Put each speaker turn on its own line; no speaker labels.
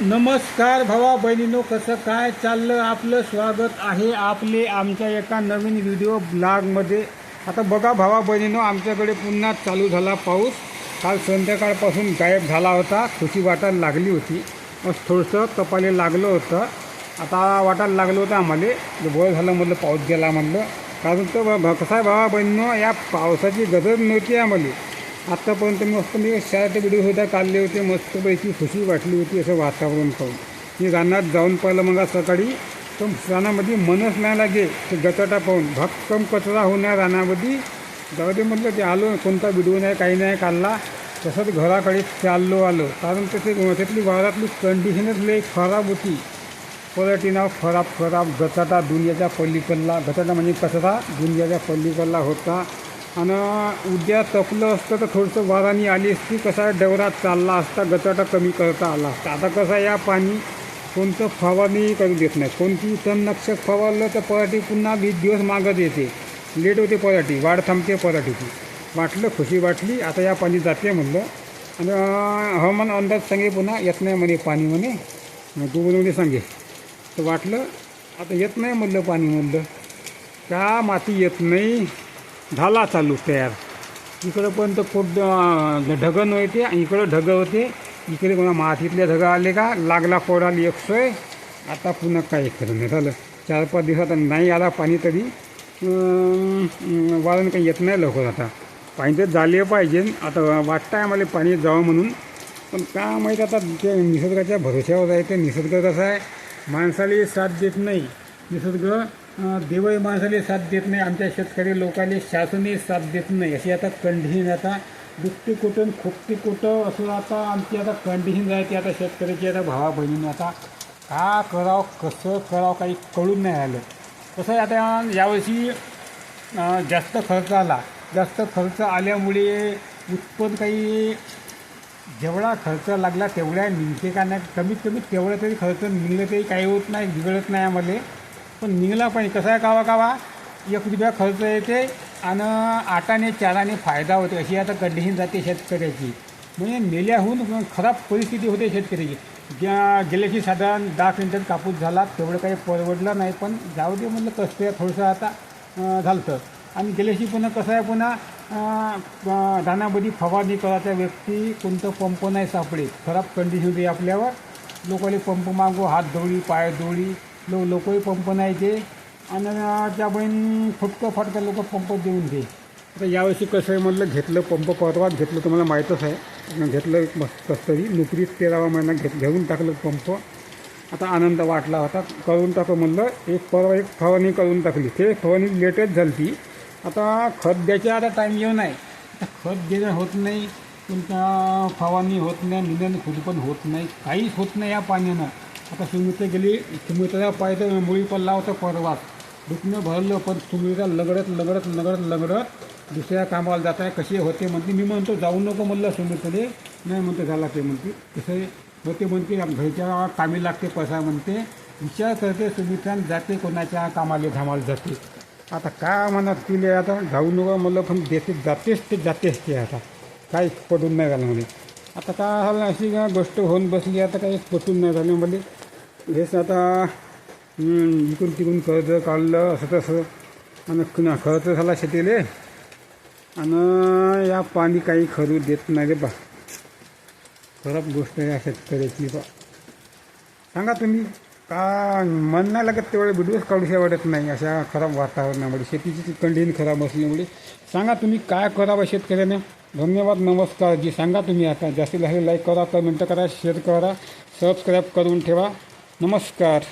नमस्कार भावा बहिणीनो कसं काय चाललं आपलं स्वागत आहे आपले आमच्या एका नवीन व्हिडिओ ब्लॉगमध्ये आता बघा भावा बहिणीनो आमच्याकडे पुन्हा चालू झाला पाऊस. काल संध्याकाळपासून गायब झाला होता खुशी वाटायला लागली होती. मग थोडंसं कपाले लागलं होतं. आता वाटायला लागलं होतं आम्हाला. बरं झालं म्हटलं पाऊस गेला म्हटलं कारण तर कसं आहे भावा बहिणीनो या पावसाची गरज नव्हती आम्हाला. आत्तापर्यंत मस्त मी शाळेचे व्हिडिओ सुद्धा काढले होते मस्तपैकी खुशी वाटली होती असं वातावरण पाहून. मी रानात जाऊन पाहिलं मग सकाळी तर रानामध्ये मनच नाही लागे ते गटाटा पाहून. भक्कम कचरा होणार रानामध्ये. जाऊ दे म्हटलं ते आलो कोणता व्हिडिओ नाही काही नाही काढला. तसंच घराकडे चाललो आलो. कारण तसे त्यातली वावरातली कंडिशनच लई खराब होती. क्वालिटी नाव खराब खराब गटाटा दुनियाच्या पल्लीकडला गटाटा म्हणजे कचरा दुनियाच्या पल्लीकडला होता. आणि उद्या तपलं असतं तर थोडंसं वारानी आली असती कसा डवरात चालला असता गचाटा कमी करता आला असता. आता कसं या पाणी कोणतं फवारणी करू देत नाही. कोणती तणनाशक फवारलं तर पराठी पुन्हा वीस दिवस मागत येते. लेट होते पराठी वाढ थांबते पराठीची. वाटलं खुशी वाटली आता या पाणी जाते म्हणलं. आणि हवामान अंदाज सांगे पुन्हा येत नाही म्हणे पाणी म्हणे. मग सांगे. तर वाटलं आता येत नाही म्हणलं पाणी म्हणलं. का माती येत नाही? झाला चालू तयार. इकडं पण तर खूप अं, ढगं नव्हते आणि इकडं ढगं होते. इकडे कोणा मातीतले ढगं आले का? लागला कोडाली एक सोय. आता पुन्हा काही खरं नाही झालं. चार पाच दिवसात नाही आला पाणी तरी वाळण वाळून काही येत नाही लवकर आता. पाणी तर झाले पाहिजे. आता वाटतं आहे आम्हाला पाणी जावं म्हणून. पण का माहीत आता ते निसर्गाच्या भरोश्यावर आहे ते निसर्ग कसा आहे? माणसाला साथ देत नाही. निसर्ग देवही माणसाला साथ देत नाही आमच्या शेतकरी लोकांनी शासनही साथ देत नाही. अशी आता कंडिशन आता दुखती कुठून खुपती कुठं असं आता आमची आता कंडिशन आहे ती आता शेतकऱ्याची आता भावा बहिणीने आता. का करावं कसं करावं काही कळून नाही आलं. कसं आहे आता यावर्षी जास्त खर्च आला. जास्त खर्च आल्यामुळे उत्पन्न काही जेवढा खर्च लागला तेवढ्या निघते का नाही? कमीत कमी तेवढा तरी खर्च निघलं तरी काही होत नाही बिघडत नाही आम्हाला. पण निघला पाहिजे कसं आहे कावा कावा एक रुपया खर्च येते आणि आटाने चाराने फायदा होते. अशी आता कंडिशन जाते शेतकऱ्याची. म्हणजे मेल्याहून खराब परिस्थिती होते शेतकऱ्याची. ज्या गेल्याची साधारण दहा क्विंटल कापूस झाला तेवढं काही परवडलं नाही पण जाऊ दे म्हणलं कसं आहे थोडंसं आता झालं झालं आणि गेल्याशी पुन्हा कसं आहे पुन्हा धानामध्ये फवारणी करायचा व्यक्ती कोणतं पंप नाही सापडे खराब कंडिशन होती आपल्यावर. लोकांनी पंप मागू हात दोळी पाय दोळी लो लोकही पंप नाही ते. आणि त्या बहीण फुटकं फाटकं लोक पंप देऊन दे. आता यावर्षी कसं आहे म्हटलं घेतलं पंप परवाच घेतलं तुम्हाला माहीतच आहे. घेतलं मस्त तरी नोकरीत तेरावा महिना घेत घेऊन टाकलं पंप. आता आनंद वाटला होता. करून टाकू म्हणलं एक परवा एक फवारणी करून टाकली. ते फवारणी लेटच झाली ती आता खत द्यायचे आता टाईम येऊन आहे आता खत देणं होत नाही. तुमच्या फवारणी होत नाही निंदन खुद पण होत नाही. काहीच होत नाही या पाण्यानं. आता सुमित्र गेली सुमित्राला पाहिजे मुळी पडला होता परवाच दुखणं भरलं पण सुमित्रा लगडत लगडत लगडत लगडत दुसऱ्या कामाला जात आहे कसे होते म्हणते. मी म्हणतो जाऊ नको म्हणलं सुमित्रे नाही म्हणतो झाला ते म्हणते. तसे होते म्हणते घरच्या कामी लागते पैसा म्हणते. विचार करते सुमित्रान जाते कोणाच्या कामाला धामाला जाते. आता काय म्हणत तिने आता? जाऊ नको म्हणलं पण देते जातेच ते जातेच ते आता. काहीच पडून नाही झालं म्हणे. आता काय झालं अशी का गोष्ट होऊन बसली आता काही पटून नाही झाली म्हणजे. हेच आता इकडून तिकडून कर्ज काढलं असं तसं. आणि खर्च झाला शेतीले. आणि या पाणी काही खरू देत नाही रे बा. खराब गोष्ट आहे या शेतकऱ्याची बा. सांगा तुम्ही का मन नाही लागत तेवढे व्हिडिओज काढूशी वाटत नाही अशा खराब वातावरणामुळे शेतीची कंडिशन खराब असल्यामुळे. सांगा तुम्ही काय करावं शेतकऱ्याने? धन्यवाद नमस्कार. जी सांगा तुम्ही आता. जास्तीत जास्त लाईक करा कमेंट करा शेअर करा सबस्क्राईब करून ठेवा. नमस्कार.